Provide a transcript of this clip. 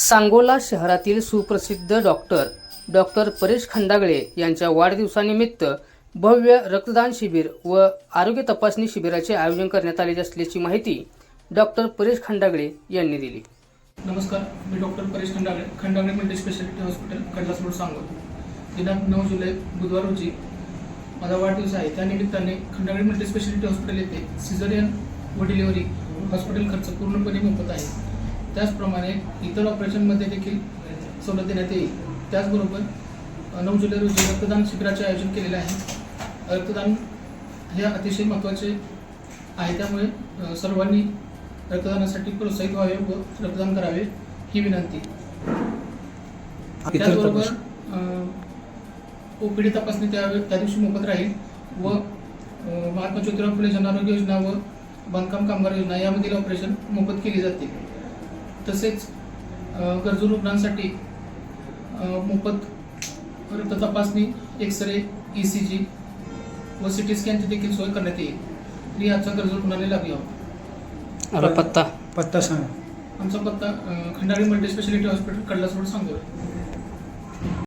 सांगोला शहरातील सुप्रसिद्ध doctor doctor Paresh Khandagale यांच्या वाढदिवसानिमित्त भव्य रक्तदान शिबिर व आरोग्य तपासणी शिबिराचे आयोजन करण्यात आले असल्याची माहिती डॉक्टर परेश खंडागळे यांनी दिली. नमस्कार मी doctor Paresh Khandagale Khandagale multi speciality hospital Khadlas road दिनांक नऊ जुलै बुधवार रोजी माझा वाढदिवस आहे. त्या निमित्ताने खंडागळे मल्टी स्पेशालिटी हॉस्पिटल येथे सिझरियन व डिलिव्हरी हॉस्पिटल खर्च पूर्णपणे मोफत आहे. त्याचप्रमाणे इतर ऑपरेशनमध्ये देखील सवलत देण्यात येईल. त्याचबरोबर नऊ जुलै रोजी रक्तदान शिबिराचे आयोजन केलेले आहे. रक्तदान हे अतिशय महत्त्वाचे आहे. त्यामुळे सर्वांनी रक्तदानासाठी प्रोत्साहित व्हावे व रक्तदान करावे ही विनंती. त्याचबरोबर ओपीडी तपासणी त्या त्या दिवशी मोफत राहील व महात्मा ज्योतिराव फुले जनआरोग्य योजना व बांधकाम कामगार योजना यामधील ऑपरेशन मोफत केली जातील. तसेच गरजू रुग्णांसाठी मोफत रक्त तपासणी एक्सरे ई सी जी व सी टी स्कॅनची देखील सोय करण्यात येईल. तरी याचा गरजू लाभ घ्यावा आता पत्ता. पत्ता सांगा. आमचा पत्ता Khandali multi speciality hospital Kadlas road Sangola